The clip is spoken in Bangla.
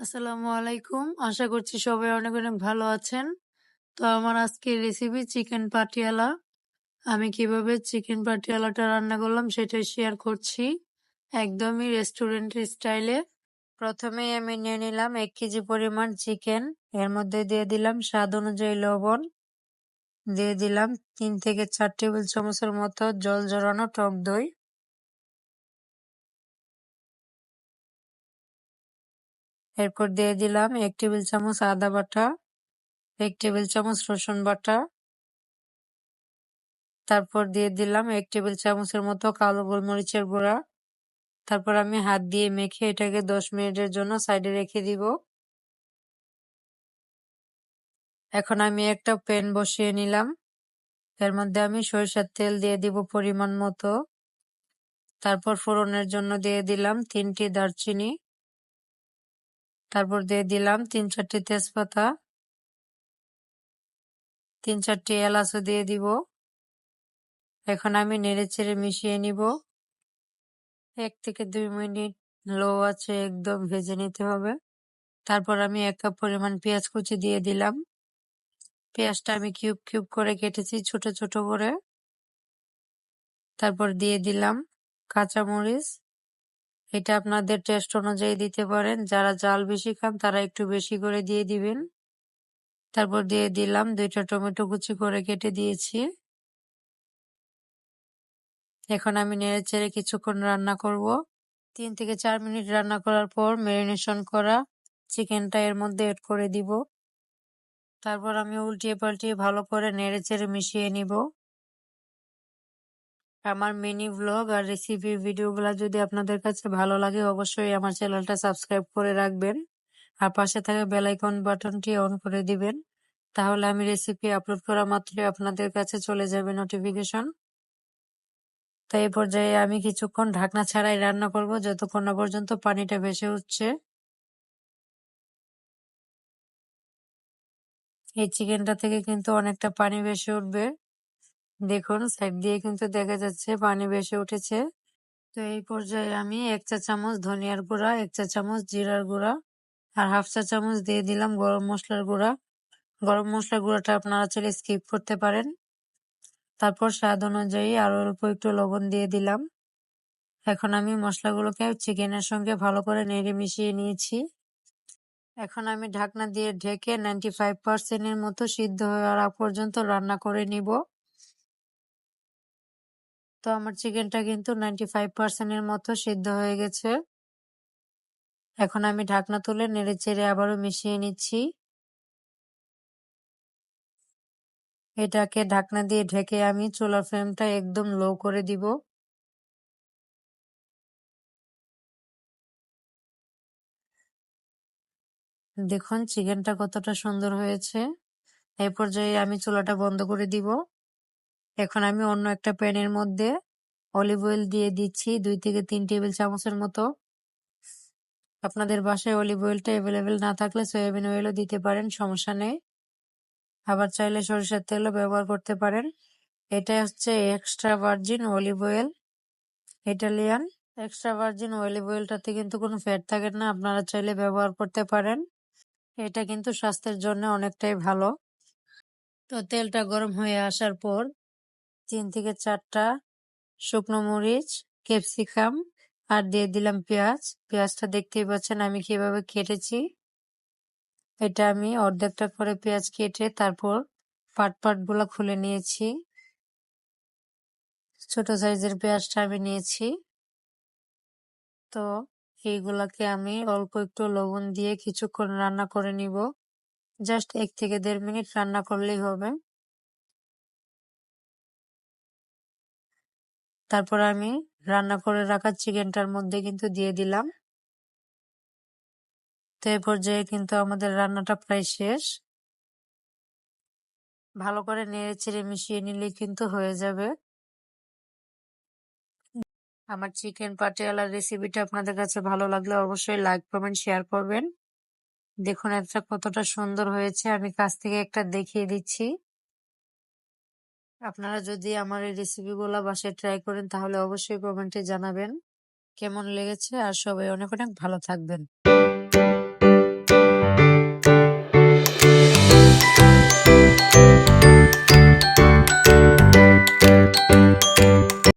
আসসালামু আলাইকুম। আশা করছি সবাই অনেক অনেক ভালো আছেন। তো আমার আজকের রেসিপি চিকেন পাটিয়ালা। আমি কীভাবে চিকেন পাটিয়ালাটা রান্না করলাম সেটা শেয়ার করছি। একদমই রেস্টুরেন্টের স্টাইলে প্রথমে আমি নিয়ে নিলাম এক কেজি পরিমাণ চিকেন এর মধ্যে দিয়ে দিলাম স্বাদ অনুযায়ী লবণ। দিয়ে দিলাম তিন থেকে চার টেবিল চামচের মতো জল জড়ানো টক দই। এরপর দিয়ে দিলাম এক টেবিল চামচ আদা বাটা, এক টেবিল চামচ রসুন বাটা। তারপর দিয়ে দিলাম এক টেবিল চামচের মতো কালো গোলমরিচের গুঁড়া। তারপর আমি হাত দিয়ে মেখে এটাকে দশ মিনিটের জন্য সাইডে রেখে দিব। এখন আমি একটা প্যান বসিয়ে নিলাম। এর মধ্যে আমি সরিষার তেল দিয়ে দিব পরিমাণ মতো। তারপর ফোড়নের জন্য দিয়ে দিলাম তিনটি দারচিনি। তারপর দিয়ে দিলাম তিন চারটি তেজপাতা, তিন চারটি এলাচও দিয়ে দিব। এখন আমি নেড়ে চেড়ে মিশিয়ে নিব। এক থেকে দুই মিনিট লো আছে একদম ভেজে নিতে হবে। তারপর আমি এক কাপ পরিমাণ পেঁয়াজ কুচি দিয়ে দিলাম। পেঁয়াজটা আমি কিউব কিউব করে কেটেছি ছোট ছোট করে। তারপর দিয়ে দিলাম কাঁচামরিচ এটা আপনাদের টেস্ট অনুযায়ী দিতে পারেন। যারা জাল বেশি খান, তারা একটু বেশি করে দিয়ে দিবেন। তারপর দিয়ে দিলাম, দুইটা টমেটো কুচি করে কেটে দিয়েছি। এখন আমি নেড়ে চেড়ে কিছুক্ষণ রান্না করব। তিন থেকে চার মিনিট রান্না করার পর ম্যারিনেশন করা চিকেনটা এর মধ্যে এড করে দিব। তারপর আমি উল্টিয়ে পাল্টিয়ে ভালো করে নেড়ে চেড়ে মিশিয়ে নিব। আমার মিনি ব্লগ আর রেসিপি ভিডিওগুলো যদি আপনাদের কাছে ভালো লাগে, অবশ্যই আমার চ্যানেলটা সাবস্ক্রাইব করে রাখবেন। আর পাশে থাকা বেলাইকন বাটনটি অন করে দিবেন। তাহলে আমি রেসিপি আপলোড করা মাত্রই আপনাদের কাছে চলে যাবে নোটিফিকেশন তো এই পর্যায়ে আমি কিছুক্ষণ ঢাকনা ছাড়াই রান্না করব, যতক্ষণ না পর্যন্ত পানিটা ভেসে উঠছে। এই চিকেনটা থেকে কিন্তু অনেকটা পানি ভেসে উঠবে। দেখুন সাইড দিয়ে কিন্তু দেখা যাচ্ছে পানি ভেসে উঠেছে। তো এই পর্যায়ে আমি এক চা চামচ ধনিয়ার গুঁড়া, এক চা চামচ জিরার গুঁড়া আর হাফ চা চামচ দিয়ে দিলাম গরম মশলার গুঁড়া। গরম মশলার গুঁড়াটা আপনারা চাইলে স্কিপ করতে পারেন। তারপর স্বাদ অনুযায়ী আরও অল্প একটু লবণ দিয়ে দিলাম। এখন আমি মশলাগুলোকে চিকেনের সঙ্গে ভালো করে নেড়ে মিশিয়ে নিয়েছি। এখন আমি ঢাকনা দিয়ে ঢেকে নাইনটি ফাইভ পার্সেন্টের মতো সিদ্ধ হওয়ার পর্যন্ত রান্না করে নিব। তো আমার চিকেনটা কিন্তু নাইনটি ফাইভ পার্সেন্টের মতো সিদ্ধ হয়ে গেছে। এখন আমি ঢাকনা তুলে নেড়ে চেড়ে আবারও মিশিয়ে নিচ্ছি। এটাকে ঢাকনা দিয়ে ঢেকে আমি চুলার ফ্লেমটা একদম লো করে দিব। দেখুন, চিকেনটা কতটা সুন্দর হয়েছে। এই পর্যায়ে আমি চুলাটা বন্ধ করে দিব। এখন আমি অন্য একটা প্যানের মধ্যে অলিভ অয়েল দিয়ে দিচ্ছি, দুই থেকে তিন টেবিল চামচের মতো। আপনাদের বাসায় অলিভ অয়েলটা অ্যাভেলেবেল না থাকলে সয়াবিন অয়েলও দিতে পারেন, সমস্যা নেই। আবার চাইলে সরিষার তেলও ব্যবহার করতে পারেন। এটা হচ্ছে extra virgin olive oil Italian extra virgin olive অয়েলটাতে কিন্তু কোনো ফ্যাট থাকে না, আপনারা চাইলে ব্যবহার করতে পারেন। এটা কিন্তু স্বাস্থ্যের জন্য অনেকটাই ভালো। তো তেলটা গরম হয়ে আসার পর তিন থেকে চারটা, শুকনো মরিচ, ক্যাপসিকাম আর দিয়ে দিলাম পেঁয়াজ। পেঁয়াজটা দেখতেই পাচ্ছেন আমি কীভাবে কেটেছি। এটা আমি অর্ধেকটা করে পেঁয়াজ কেটে তারপর পাট পাটগুলো খুলে নিয়েছি। ছোট সাইজের পেঁয়াজটা আমি নিয়েছি। তো এইগুলাকে আমি অল্প একটু লবণ দিয়ে কিছুক্ষণ রান্না করে নিব। জাস্ট এক থেকে দেড় মিনিট রান্না করলেই হবে। তারপর আমি রান্না করে রাখা চিকেনটার মধ্যে কিন্তু দিয়ে দিলাম। তো এই পর্যায়ে কিন্তু আমাদের রান্নাটা প্রায় শেষ। ভালো করে নেড়ে চেড়ে মিশিয়ে নিলে কিন্তু হয়ে যাবে। আমার চিকেন পাটিয়ালার রেসিপিটা আপনাদের কাছে ভালো লাগলে অবশ্যই লাইক, কমেন্ট, শেয়ার করবেন। দেখুন একটা কতটা সুন্দর হয়েছে। আমি কাছ থেকে একটা দেখিয়ে দিচ্ছি। আপনারা যদি আমার এই রেসিপিগুলো বাসায় ট্রাই করেন, তাহলে অবশ্যই কমেন্টে জানাবেন। কেমন লেগেছে? আর সবাই অনেক অনেক ভালো থাকবেন।